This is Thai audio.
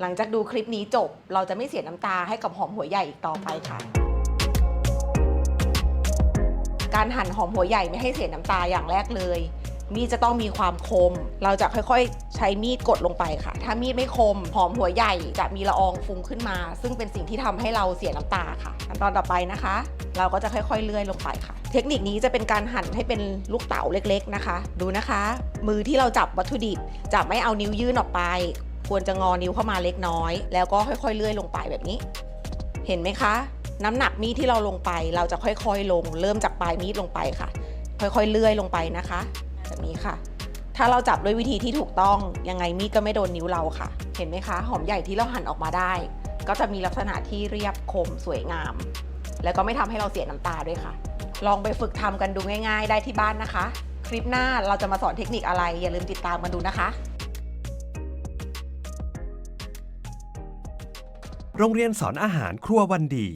หลังจากดูคลิปนี้จบ เราจะไม่เสียน้ำตาให้กับหอมหัวใหญ่อีกต่อไปค่ะ การหั่นหอมหัวใหญ่ไม่ให้เสียน้ำตาอย่างแรกเลย มีดจะต้องมีความคม เราจะค่อยๆ ใช้มีดกดลงไปค่ะ ถ้ามีดไม่คม หอมหัวใหญ่จะมีละอองฟุ้งขึ้นมา ซึ่งเป็นสิ่งที่ทำให้เราเสียน้ำตาค่ะขั้นตอนต่อไปนะคะ เราก็จะค่อยๆ เลื่อยลงไปค่ะ เทคนิคนี้จะเป็นการหั่นให้เป็นลูกเต๋าเล็ก ๆนะคะ ดูนะคะ มือที่เราจับวัตถุดิบจะไม่เอานิ้วยื่นออกไป ควรจะงอนิ้วเข้ามาเล็กน้อย แล้วก็ค่อยๆเลื่อยลงไปแบบนี้ เห็นไหมคะ น้ำหนักมีดที่เราลงไป เราจะค่อยๆลง เริ่มจากปลายมีดลงไปค่ะ ค่อยๆเลื่อยลงไปนะคะแบบนี้ค่ะ ถ้าเราจับด้วยวิธีที่ถูกต้องยังไงมีดก็ไม่โดนนิ้วเราค่ะ เห็นไหมคะ หอมใหญ่ที่เราหั่นออกมาได้ ก็จะมีลักษณะที่เรียบคมสวยงาม แล้วก็ไม่ทำให้เราเสียน้ำตาด้วยค่ะ ลองไปฝึกทำกันดูง่าย ๆ ได้ที่บ้านนะคะ คลิปหน้าเราจะมาสอนเทคนิคอะไรอย่าลืมติดตามมาดูนะคะ โรงเรียนสอนอาหารครัววันดี